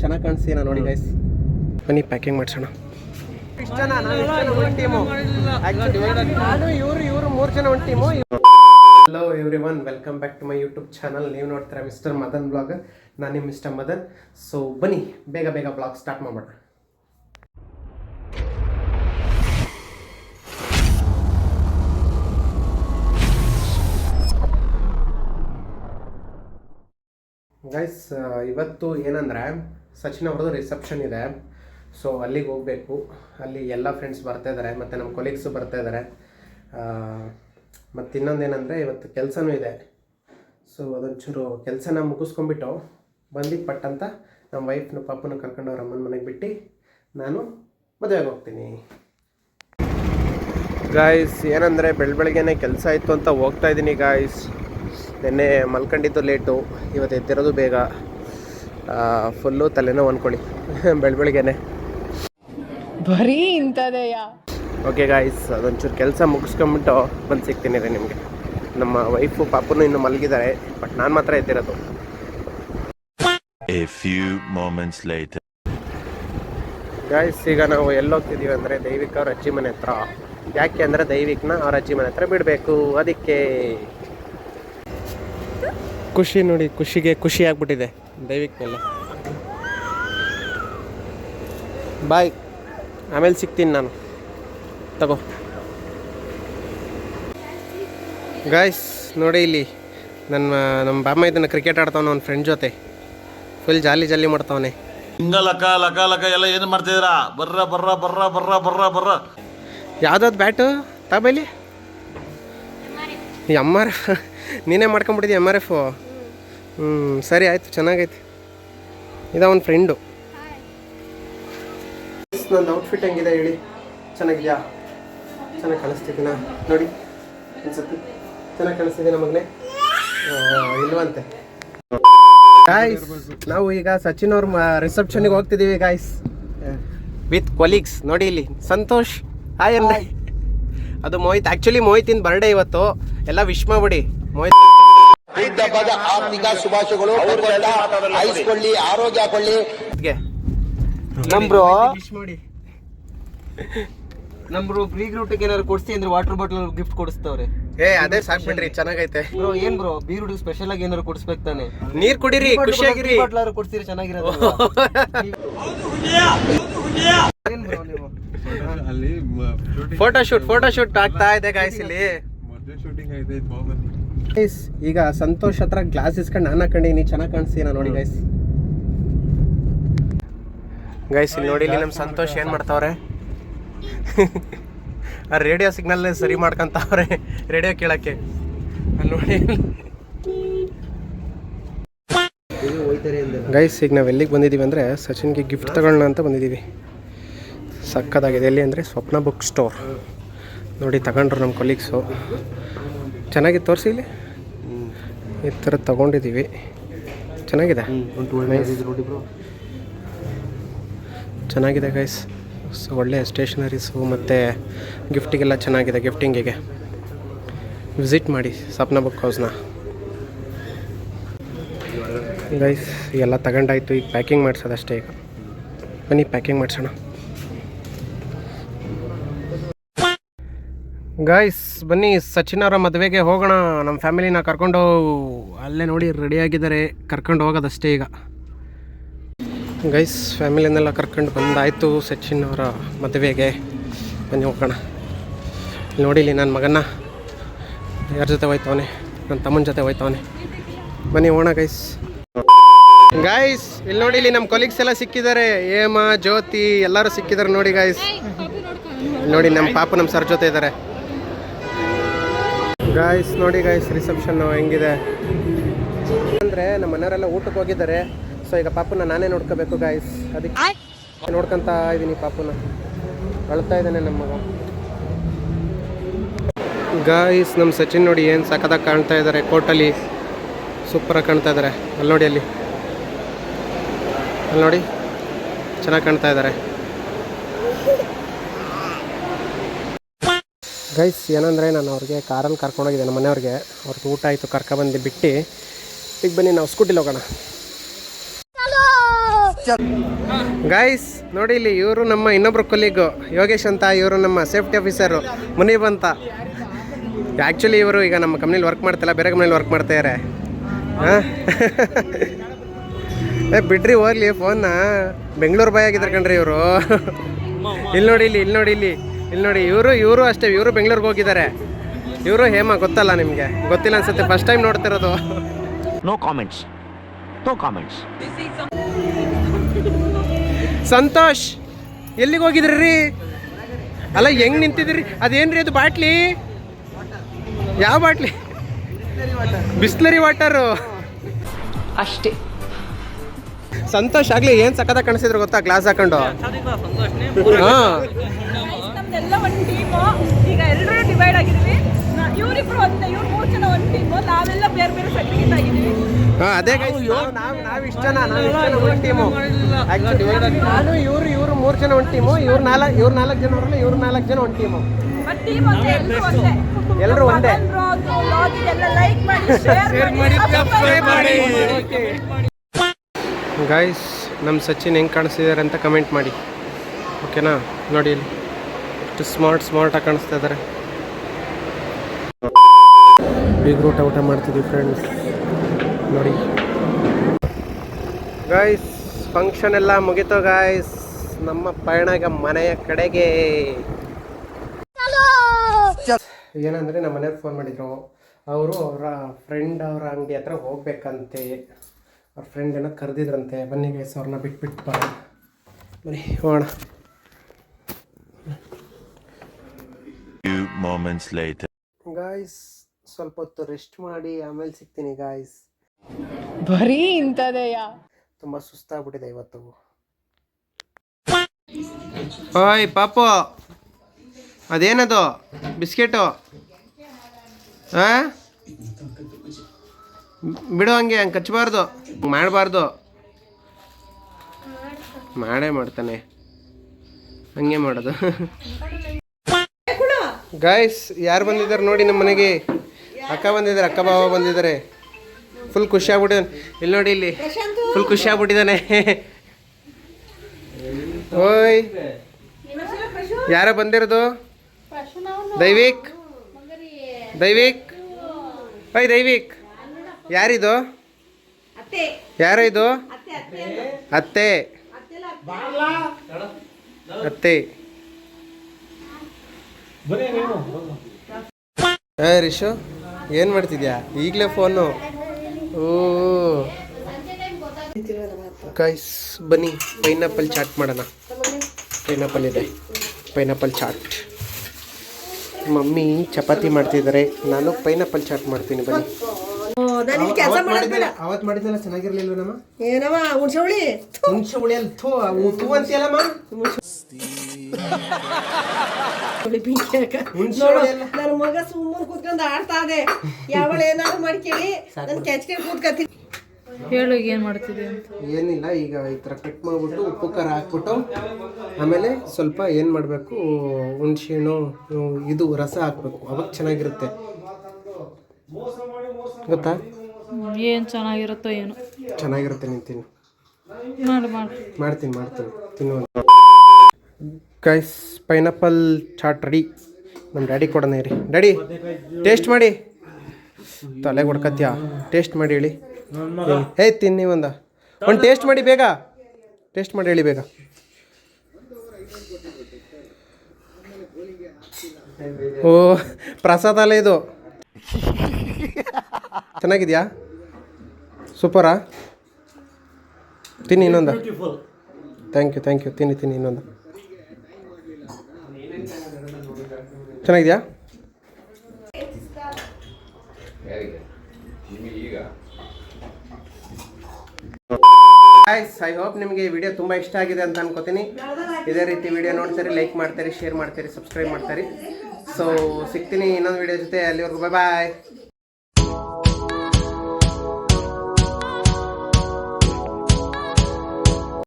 ಚೆನ್ನಾಗಿ ಕಾಣಿಸ್ತೀನ ನೋಡಿ ಗೈಸ್ ಬನ್ನಿ ಪ್ಯಾಕಿಂಗ್ ಮಾಡಿಸೋಣ. ಇವರು ಇವರು ಮೂರು ಜನ ಒಂದು team hello everyone welcome back to my YouTube channel ನೀವು ನೋಡ್ತೀರಾ ಮಿಸ್ಟರ್ ಮದನ್ ಬ್ಲಾಗ್ ನಾನು ನಿಮ್ಮ ಮಿಸ್ಟರ್ ಮದನ್ ಸೊ ಬನ್ನಿ ಬೇಗ ಬೇಗ ಬ್ಲಾಗ್ ಸ್ಟಾರ್ಟ್ ಮಾಡೋಣ ಗೈಸ್ ಇವತ್ತು ಏನಂದರೆ ಸಚಿನ್ ಅವ್ರದ್ದು ರಿಸೆಪ್ಷನ್ ಇದೆ. ಸೊ ಅಲ್ಲಿಗೆ ಹೋಗಬೇಕು. ಅಲ್ಲಿ ಎಲ್ಲ ಫ್ರೆಂಡ್ಸ್ ಬರ್ತಾ ಇದ್ದಾರೆ ಮತ್ತು ನಮ್ಮ ಕೊಲೀಗ್ಸು ಬರ್ತಾ ಇದ್ದಾರೆ ಮತ್ತು ಇನ್ನೊಂದೇನೆಂದರೆ ಇವತ್ತು ಕೆಲಸನೂ ಇದೆ. ಸೊ ಅದೊಂಚೂರು ಕೆಲಸನ ಮುಗಿಸ್ಕೊಂಬಿಟ್ಟು ಬಂದು ಪಟ್ ಅಂತ ನಮ್ಮ ವೈಫ್ನ ಪಾಪನ ಕರ್ಕೊಂಡು ಅವ್ರ ಅಮ್ಮನ ಮನೆಗೆ ಬಿಟ್ಟು ನಾನು ಮದುವೆಗೆ ಹೋಗ್ತೀನಿ. ಗಾಯ್ಸ್ ಏನಂದರೆ ಬೆಳ ಬೆಳಗ್ಗೆನೆ ಕೆಲಸ ಇತ್ತು ಅಂತ ಹೋಗ್ತಾ ಇದ್ದೀನಿ ಗಾಯ್ಸ್ ನಿನ್ನೆ ಮಲ್ಕಂಡಿದ್ದು ಲೇಟು ಇವತ್ತು ಎದ್ದಿರೋದು ಬೇಗ. ಫುಲ್ಲು ತಲೆನೋವು ಅಂದ್ಕೊಳ್ಳಿ ಬೆಳ ಬೆಳಗ್ಗೆನೆ ಬರೀ ಇಂಥದೆಯಾ? ಓಕೆ ಗಾಯ್ಸ್ ಅದೊಂಚೂರು ಕೆಲಸ ಮುಗಿಸ್ಕೊಂಬಿಟ್ಟು ಬಂದು ಸಿಗ್ತೀನಿ ರೀ ನಿಮಗೆ. ನಮ್ಮ ವೈಫು ಪಾಪನು ಇನ್ನು ಮಲಗಿದ್ದಾರೆ ಬಟ್ ನಾನು ಮಾತ್ರ ಎದ್ದಿರೋದು. ಗಾಯ್ಸ್ ಈಗ ನಾವು ಎಲ್ಲೋಗ್ತಿದ್ದೀವಿ ಅಂದರೆ ದೈವಿಕ್ ಅವ್ರ ಅಜ್ಜಿ ಮನೆ ಹತ್ರ. ಯಾಕೆ ಅಂದರೆ ದೈವಿಕ್ನ ಅವ್ರ ಅಜ್ಜಿ ಮನೆ ಹತ್ರ ಬಿಡಬೇಕು. ಅದಕ್ಕೆ ಖುಷಿ ನೋಡಿ ಖುಷಿಗೆ ಖುಷಿ ಆಗ್ಬಿಟ್ಟಿದೆ. ದೈವಿಕ್ ಮೇಲೆ. ಬಾಯ್. ಆಮೇಲೆ ಸಿಗ್ತೀನಿ ನಾನು. ತಗೋ. ಗಾಯ್ಸ್ ನೋಡಿ ಇಲ್ಲಿ ನನ್ನ ನಮ್ಮ ಬಾಮ್ಮ ಇದನ್ನು ಕ್ರಿಕೆಟ್ ಆಡ್ತಾವನು ಅವ್ನ ಫ್ರೆಂಡ್ ಜೊತೆ. ಫುಲ್ ಜಾಲಿ ಜಾಲಿ ಮಾಡ್ತಾವನೆ. ಹಿಂಗ ಲಕ ಲಕ ಲಕ ಎಲ್ಲ ಏನು ಮಾಡ್ತಿದ್ದೀರಾ? ಬರ್ರ ಬರ್ರ ಬರ್ರ ಬರ್ರ ಬರ್ರ ಬರ್ರ. ಯಾವ್ದಾವ್ದು ಬ್ಯಾಟು ತಾಬೈಲಿ ಎಂ ಆರ್ ಎಫ್ ನೀನೇ ಮಾಡ್ಕೊಂಬಿಟ್ಟಿದ್ದಿ ಎಂ ಆರ್ ಎಫು ಹ್ಞೂ ಸರಿ ಆಯಿತು ಚೆನ್ನಾಗೈತೆ. ಇದು ಅವನ ಫ್ರೆಂಡು ನನ್ನ ಔಟ್ಫಿಟ್ ಹೆಂಗಿದೆ ಹೇಳಿ? ಚೆನ್ನಾಗಿದೆಯಾ? ಚೆನ್ನಾಗಿ ಕಾಣಿಸ್ತಿದ್ದೀನ ನೋಡಿ ಅನ್ಸುತ್ತೆ ಚೆನ್ನಾಗಿ ಕಾಣಿಸ್ತಿದ್ದೀನ ಮಗನೇ? ಇಲ್ವಂತೆ. ಗಾಯ್ಸ್ ನಾವು ಈಗ ಸಚಿನ್ ಅವ್ರ ರಿಸೆಪ್ಷನ್ಗೆ ಹೋಗ್ತಿದ್ದೀವಿ ಗಾಯ್ಸ್ ವಿತ್ ಕೊಲೀಗ್ಸ್ ನೋಡಿ ಇಲ್ಲಿ ಸಂತೋಷ್. ಹಾಯ್ ಅಂದ್ರೆ ಅದು ಮೋಹಿತ್. ಆಕ್ಚುಲಿ ಮೋಹಿತಿನ ಬರ್ಡೇ ಇವತ್ತು. ಎಲ್ಲ ವಿಶ್ ಮಾಡ್ಬಿಡಿ. ಮೋಹಿತ್ ಹಬ್ಬದ ಆರ್ಥಿಕ ಶುಭಾಶಯಗಳು ಐಸ್ಕೊಳ್ಳಿ ಆರೋಗ್ಯ ಕೊಳ್ಳಿ ನಮ್ರು ನಮ್ರು ಪ್ರೀ ಗ್ರೂಟಿಗೆ ಏನಾದ್ರು ಕೊಡ್ಸಿ ಅಂದ್ರೆ ವಾಟರ್ ಬಾಟಲ್ ಗಿಫ್ಟ್ ಕೊಡಿಸ್ತವ್ರೆ. ಏ ಅದೇ ಸಾಕ್ಬಿಡ್ರಿ ಚೆನ್ನಾಗೈತೆ. ಬ್ರೋ ಏನ್ ಬ್ರೋ ಬೀರುಡು ಸ್ಪೆಷಲ್ ಆಗಿ ಏನಾದ್ರು ಕೊಡಿಸ್ಬೇಕು ತಾನೆ? ನೀರ್ ಕುಡಿರಿ ಖುಷಿಯಾಗಿರಿ. ಬಾಟ್ಲಾರು ಕೊಡ್ಸಿರಿ ಚೆನ್ನಾಗಿರೋದು ಏನ್ ಬ್ರೋ ನೀವು? ಫೋಟೋ ಶೂಟ್ ಫೋಟೋ ಶೂಟ್ ಆಗ್ತಾ ಇದೆ ಗಾಯ್ಸ್ ಇಲ್ಲಿ. Guys, ಈಗ ಸಂತೋಷ್ ಹತ್ರ ಗ್ಲಾಸ್ ಇಸ್ಕೊಂಡು ನಾನು ಹಾಕೊಂಡಿನಿ ಚೆನ್ನಾಗಿ ಕಾಣಿಸ್ತೀನ ನೋಡಿ ಗೈಸ್ ಗೈಸ್ ಇಲ್ಲಿ ನೋಡಿ ನಮ್ಮ ಸಂತೋಷ್ ಏನು ಮಾಡ್ತಾವ್ರೆ? ರೇಡಿಯೋ ಸಿಗ್ನಲ್ ಸರಿ ಮಾಡ್ಕೊಂತಾವ್ರೆ ರೇಡಿಯೋ ಕೇಳಕ್ಕೆ. ಅಲ್ಲಿ ನೋಡಿ. ಗೈಸ್ ಈಗ ನಾವು ಎಲ್ಲಿಗೆ ಬಂದಿದ್ದೀವಿ ಅಂದರೆ ಸಚಿನ್ಗೆ ಗಿಫ್ಟ್ ತಗೊಳ್ಳೋಣ ಅಂತ ಬಂದಿದ್ದೀವಿ ಸಕ್ಕದಾಗಿದೆ ಎಲ್ಲಿ ಅಂದರೆ ಸ್ವಪ್ನ ಬುಕ್ ಸ್ಟೋರ್ ನೋಡಿ ತಗೊಂಡ್ರು ನಮ್ಮ ಕೊಲೀಗ್ಸು ಚೆನ್ನಾಗಿ ತೋರಿಸಿ ಇಲ್ಲಿ. ಈ ಥರ ತೊಗೊಂಡಿದ್ದೀವಿ. ಚೆನ್ನಾಗಿದೆ. ಚೆನ್ನಾಗಿದೆ ಗೈಸ್ ಸೊ ಒಳ್ಳೆಯ ಸ್ಟೇಷನರೀಸು ಮತ್ತು ಗಿಫ್ಟಿಗೆಲ್ಲ ಚೆನ್ನಾಗಿದೆ ಗಿಫ್ಟಿಂಗಿಗೆ ವಿಸಿಟ್ ಮಾಡಿ ಸಪ್ನ ಬುಕ್ ಹೌಸ್ನ ಗೈಸ್ ಎಲ್ಲ ತಗೊಂಡಾಯ್ತು. ಈಗ ಪ್ಯಾಕಿಂಗ್ ಮಾಡಿಸೋದಷ್ಟೇ ಈಗ. ಬನ್ನಿ ಪ್ಯಾಕಿಂಗ್ ಮಾಡಿಸೋಣ. ಗಾಯ್ಸ್ ಬನ್ನಿ ಸಚಿನ್ ಅವರ ಮದುವೆಗೆ ಹೋಗೋಣ. ನಮ್ಮ ಫ್ಯಾಮಿಲಿನ ಕರ್ಕೊಂಡು ಅಲ್ಲೇ ನೋಡಿ ರೆಡಿಯಾಗಿದ್ದಾರೆ. ಕರ್ಕೊಂಡು ಹೋಗೋದಷ್ಟೇ ಈಗ. ಗೈಸ್ ಫ್ಯಾಮಿಲಿನೆಲ್ಲ ಕರ್ಕೊಂಡು ಬಂದಾಯಿತು ಸಚಿನ್ ಅವರ ಮದುವೆಗೆ. ಬನ್ನಿ ಹೋಗೋಣ. ನೋಡಿಲಿ ನನ್ನ ಮಗನ ಯಾರ ಜೊತೆ ಹೋಯ್ತವನೆ? ನನ್ನ ತಮ್ಮನ ಜೊತೆ ಹೋಯ್ತವನೆ. ಬನ್ನಿ ಹೋಗೋಣ ಗೈಸ್ ಗಾಯ್ಸ್ ಇಲ್ಲಿ ನೋಡಿ ಇಲ್ಲಿ ನಮ್ಮ ಕೊಲೀಗ್ಸ್ ಎಲ್ಲ ಸಿಕ್ಕಿದ್ದಾರೆ. ಹೇಮ ಜ್ಯೋತಿ ಎಲ್ಲರೂ ಸಿಕ್ಕಿದ್ದಾರೆ ನೋಡಿ ಗಾಯ್ಸ್ ನೋಡಿ ನಮ್ಮ ಪಾಪ ನಮ್ಮ ಸರ್ ಜೊತೆ ಇದ್ದಾರೆ. ಗಾಯ್ಸ್ ನೋಡಿ ಗಾಯ್ಸ್ ರಿಸೆಪ್ಷನ್ ಹೆಂಗಿದೆ. ಅಂದರೆ ನಮ್ಮ ಮನೆಯವರೆಲ್ಲ ಊಟಕ್ಕೆ ಹೋಗಿದ್ದಾರೆ. ಸೊ ಈಗ ಪಾಪುನ ನಾನೇ ನೋಡ್ಕೋಬೇಕು ಗಾಯ್ಸ್ ಅದಕ್ಕೆ ನೋಡ್ಕೊಂತ ಇದ್ದೀನಿ ಪಾಪುನ. ಅಳ್ತಾ ಇದ್ದಾನೆ ನಮ್ಮ ಮಗ. ಗಾಯ್ಸ್ ನಮ್ಮ ಸಚಿನ್ ನೋಡಿ ಏನು ಸಖತ್ತಾಗಿ ಕಾಣ್ತಾ ಇದ್ದಾರೆ ಕೋಟಲ್ಲಿ ಸೂಪರಾಗಿ ಕಾಣ್ತಾ ಇದ್ದಾರೆ ಅಲ್ಲಿ ನೋಡಿ ಅಲ್ಲಿ. ಅಲ್ಲಿ ನೋಡಿ. ಚೆನ್ನಾಗಿ ಕಾಣ್ತಾ ಇದ್ದಾರೆ ಗೈಸ್, ಏನಂದರೆ ನಾನು ಅವ್ರಿಗೆ ಕಾರಲ್ಲಿ ಕರ್ಕೊಂಡೋಗಿದ್ದೆ, ನಮ್ಮ ಮನೆಯವ್ರಿಗೆ. ಅವ್ರದ್ದು ಊಟ ಆಯಿತು, ಕರ್ಕೊಬಂದು ಬಿಟ್ಟು ಈಗ ಬನ್ನಿ, ನಾವು ಸ್ಕೂಟಿಲಿ ಹೋಗೋಣ. ಗೈಸ್, ನೋಡಿ ಇಲ್ಲಿ ಇವರು ನಮ್ಮ ಇನ್ನೊಬ್ರು ಕೊಲೀಗು, ಯೋಗೇಶ್ ಅಂತ, ಇವರು ನಮ್ಮ ಸೇಫ್ಟಿ ಆಫೀಸರು, ಮುನೀಬ್ ಅಂತ. ಆ್ಯಕ್ಚುಲಿ ಇವರು ಈಗ ನಮ್ಮ ಕಂಪ್ನಿಲಿ ವರ್ಕ್ ಮಾಡ್ತಿಲ್ಲ ಬೇರೆ ಕಂಪ್ನಿಲಿ ವರ್ಕ್ ಮಾಡ್ತಾಯಿದ್ದಾರೆ ಹಾಂ? ಏ, ಬಿಡ್ರಿ, ಹೋಗ್ಲಿ ಫೋನ್ನ ಬೆಂಗಳೂರು ಬಾಯ್ ಆಗಿದ್ದಾರೆ ಕಣ್ರಿ ಇವರು. ಇಲ್ಲಿ ನೋಡಿ, ಇಲ್ಲಿ ಇಲ್ಲಿ ನೋಡಿ, ಇಲ್ಲಿ. ಇಲ್ಲಿ ನೋಡಿ ಇವರು ಇವರು ಅಷ್ಟೇ ಇವರು ಬೆಂಗಳೂರಿಗೆ ಹೋಗಿದ್ದಾರೆ. ಇವರು ಹೇಮ ಗೊತ್ತಲ್ಲ ನಿಮಗೆ? ಗೊತ್ತಿಲ್ಲ ಅನ್ಸುತ್ತೆ first time ನೋಡ್ತಿರೋದು. No comments no comments Santosh ಎಲ್ಲಿಗೆ ಹೋಗಿದ್ರಿ? ರೀ ಅಲ್ಲ ಹೆಂಗ್ ನಿಂತಿದ್ರಿ ಅದೇನ್ರಿ ಅದು ಬಾಟ್ಲಿ? ಯಾವ ಬಾಟ್ಲಿ? ಬಿಸ್ಲರಿ ವಾಟರು. ಅಷ್ಟೇ. ಸಂತೋಷ್ ಆಗ್ಲಿ ಏನ್ ಸಕದ ಕಾಣಿಸಿದ್ರು ಗೊತ್ತಾ ಗ್ಲಾಸ್ ಹಾಕೊಂಡು? ಹಾ. ನಮ್ದೆಲ್ಲ ಒಂದು ಟೀಮು ಈಗ ಎಲ್ಲರೂ ಡಿವೈಡ್ ಆಗಿದ್ದೀವಿ. ಇವರಿಬ್ರು ಒಂದೇ ಇವ್ರು ಮೂರು ಜನ ಒಂದು ಟೀಮು ನಾವೆಲ್ಲ ಬೇರೆ ಬೇರೆ ಸರ್ಟಿಫಿಕೇಟ್ ಆಗಿದ್ದೀವಿ. ಅದೇ ಒಂದು ಟೀಮು ನಾನು ಇವರು ಇವರು ಮೂರು ಜನ ಒಂದು ಟೀಮು ಇವ್ರು ನಾಲ್ಕು ಇವ್ರು ನಾಲ್ಕು ಜನ ಅವರಲ್ಲ ಇವ್ರು ನಾಲ್ಕು ಜನ ಒಂದು ಟೀಮು ಬಟ್ ಟೀಮ್ ಒಂದೇ. ಎಲ್ಲರೂ ಒಂದೇ. ಲೈಕ್ ಮಾಡಿ ಶೇರ್ ಮಾಡಿ subscribe ಮಾಡಿ. ಗಾಯ್ಸ್ ನಮ್ಮ ಸಚಿನ್ ಹೆಂಗ್ ಕಾಣಿಸಿದಾರೆ ಅಂತ ಕಮೆಂಟ್ ಮಾಡಿ. ಓಕೆನಾ ನೋಡಿ ಇಲ್ಲಿ. ಎಷ್ಟು ಸ್ಮಾರ್ಟ್ ಸ್ಮಾರ್ಟಾಗಿ ಕಾಣಿಸ್ತಾ ಇದ್ದಾರೆ ಬಿಗ್ ಊಟ ಊಟ ಮಾಡ್ತಿದ್ವಿ ಫ್ರೆಂಡ್ಸ್ ನೋಡಿ. ಗಾಯ್ಸ್ ಫಂಕ್ಷನ್ ಎಲ್ಲ ಮುಗಿತು ಗಾಯ್ಸ್ ನಮ್ಮ ಪಯಣ ಈಗ ಮನೆಯ ಕಡೆಗೆ. ಏನಂದರೆ ನಮ್ಮ ಮನೆಯವ್ರು ಫೋನ್ ಮಾಡಿದ್ರು. ಅವರು ಅವರ ಫ್ರೆಂಡ್ ಅವರ ಅಂಗಡಿ ಹತ್ರ ಹೋಗ್ಬೇಕಂತೆ. ಅವ್ರ ಫ್ರೆಂಡ್ ಏನೋ ಕರೆದಿದ್ರಂತೆ. ಬನ್ನಿ ಗೈಸ್ ಅವ್ರನ್ನ ಬಿಟ್ಬಿಟ್ಟು ಬರೋಣ. ಬನ್ನಿ ಹೋಗೋಣ. Moments later. ಗಾಯ್ಸ್ ಸ್ವಲ್ಪ ಹೊತ್ತು ರೆಸ್ಟ್ ಮಾಡಿ ಆಮೇಲೆ ಸಿಗ್ತೀನಿ ಗಾಯ್ಸ್ ಬರೀ ಇಂಥದೆಯಾ? ತುಂಬ ಸುಸ್ತಾಗ್ಬಿಟ್ಟಿದೆ ಇವತ್ತು. ಓಯ್ ಪಾಪು. ಅದೇನದು? ಬಿಸ್ಕೆಟು? ಆ? ಬಿಡು ಹಂಗೆ ಹಂಗೆ ಕಚ್ಚಬಾರ್ದು. ಮಾಡಬಾರ್ದು. ಮಾಡೇ ಮಾಡ್ತಾನೆ. ಹಂಗೆ ಮಾಡೋದು. ಗಾಯ್ಸ್ ಯಾರು ಬಂದಿದ್ದಾರೆ ನೋಡಿ ನಮ್ಮ ಮನೆಗೆ? ಅಕ್ಕ ಬಂದಿದ್ದಾರೆ ಅಕ್ಕ ಬಾವ ಬಂದಿದ್ದಾರೆ. ಫುಲ್ ಖುಷಿ ಆಗ್ಬಿಟ್ಟಿದ್ದಾನೆ ಇಲ್ಲಿ ನೋಡಿ ಇಲ್ಲಿ. ಫುಲ್ ಖುಷಿ ಆಗ್ಬಿಟ್ಟಿದ್ದಾನೆ ಓಯ್. ಯಾರ ಬಂದಿರೋದು? ದೈವಿಕ್? ದೈವಿಕ್? ಓಯ್ ದೈವಿಕ್. ಯಾರಿದು? ಯಾರು ಇದು? ಅತ್ತೆ ಅತ್ತೆ. ಏ ರಿಶು ಏನು ಮಾಡ್ತಿದ್ಯಾ? ಈಗಲೇ ಫೋನು. ಓ. ಕೈಸ್ ಬನ್ನಿ ಪೈನಾಪಲ್ ಚಾಟ್ ಮಾಡೋಣ. ಪೈನಾಪಲ್ ಇದೆ. ಪೈನಾಪಲ್ ಚಾಟ್ ಮಮ್ಮಿ ಚಪಾತಿ ಮಾಡ್ತಿದ್ದಾರೆ. ನಾನು ಪೈನಾಪಲ್ ಚಾಟ್ ಮಾಡ್ತೀನಿ ಬನ್ನಿ. ಚೆನ್ನಾಗಿರ್ಲಿಲ್ವ ನಮ್ಮ? ಏನವ ಹುಣ್ಸೆ ಹುಳಿ? ಹುಣ್ಸೆ ಹುಳಿಯಲ್ಲಿ ಥೂ ಥೂ ಅಂತೀಯಲ್ಲಮ್ಮ? ಹುಣ್ಸೆ ನನ್ನ ಮಗ ಸುಮ್ಮನೆ ಕೂತ್ಕೊಂಡು ಆಡ್ತಾ ಇದೆ. ಯಾವಳ ಏನಾದ್ರು ಮಾಡ್ಕೇಳಿ ನನ್ ಕೆಚ್ಕೊಂಡು ಕೂತ್ಕತ್ತೀನಿ ಹೇಳು ಏನು ಮಾಡ್ತಿದ್ದೆ ಅಂತ. ಏನಿಲ್ಲ ಈಗ ಈ ಥರ ಕಟ್ ಮಾಡಿಬಿಟ್ಟು ಉಪ್ಪು ಖಾರ ಹಾಕ್ಬಿಟ್ಟು ಆಮೇಲೆ ಸ್ವಲ್ಪ ಏನು ಮಾಡಬೇಕು ಹುಣ್ಸೆಹಣ್ಣು ಇದು ರಸ ಹಾಕ್ಬೇಕು. ಅವಾಗ ಚೆನ್ನಾಗಿರುತ್ತೆ. ಗೊತ್ತಾ? ಏನು ಚೆನ್ನಾಗಿರುತ್ತೋ ಏನು. ಚೆನ್ನಾಗಿರುತ್ತೆ ನಿಂತೀನಿ ತಿನ್ನು. ಮಾಡಿ. ಮಾಡ್ತೀನಿ ಮಾಡ್ತೀನಿ. ತಿನ್ನು. ಗೈಸ್ ಪೈನಾಪಲ್ ಚಾಟ್ ರೆಡಿ ನಮ್ಮ ಡ್ಯಾಡಿ ಕೊಡೋಣ ರೀ ಡ್ಯಾಡಿ ಟೇಸ್ಟ್ ಮಾಡಿ. ತಲೆ ಕೊಡ್ಕತ್ತೀಯ ಟೇಸ್ಟ್ ಮಾಡಿ ಹೇಳಿ. ಹೇ ತಿನ್ನಿ ಒಂದ. ಒಂದು ಟೇಸ್ಟ್ ಮಾಡಿ ಬೇಗ. ಟೇಸ್ಟ್ ಮಾಡಿ ಹೇಳಿ ಬೇಗ. ಓ, ಪ್ರಸಾದ ಅಲ್ಲ ಇದು. ಚೆನ್ನಾಗಿದ್ಯಾ? ಸೂಪರಾ ತಿನ್ನಿ ಇನ್ನೊಂದು. ಥ್ಯಾಂಕ್ ಯು ಥ್ಯಾಂಕ್ ಯು ತಿನ್ನಿ ತಿನ್ನಿ ಇನ್ನೊಂದು. ಚೆನ್ನಾಗಿದೆಯಾ? ಐ ಹೋಪ್ ನಿಮಗೆ ಈ ವಿಡಿಯೋ ತುಂಬ ಇಷ್ಟ ಆಗಿದೆ ಅಂತ ಅನ್ಕೋತೀನಿ. ಇದೇ ರೀತಿ ವಿಡಿಯೋ ನೋಡ್ತೀರಿ ಲೈಕ್ ಮಾಡ್ತೀರಿ ಶೇರ್ ಮಾಡ್ತೀರಿ ಸಬ್ಸ್ಕ್ರೈಬ್ ಮಾಡ್ತೀರಿ. ಸೊ ಸಿಗ್ತೀನಿ ಇನ್ನೊಂದು ವಿಡಿಯೋ ಜೊತೆ. ಅಲ್ಲಿವರೆಗೂ ಬಾಯ್ ಬಾಯ್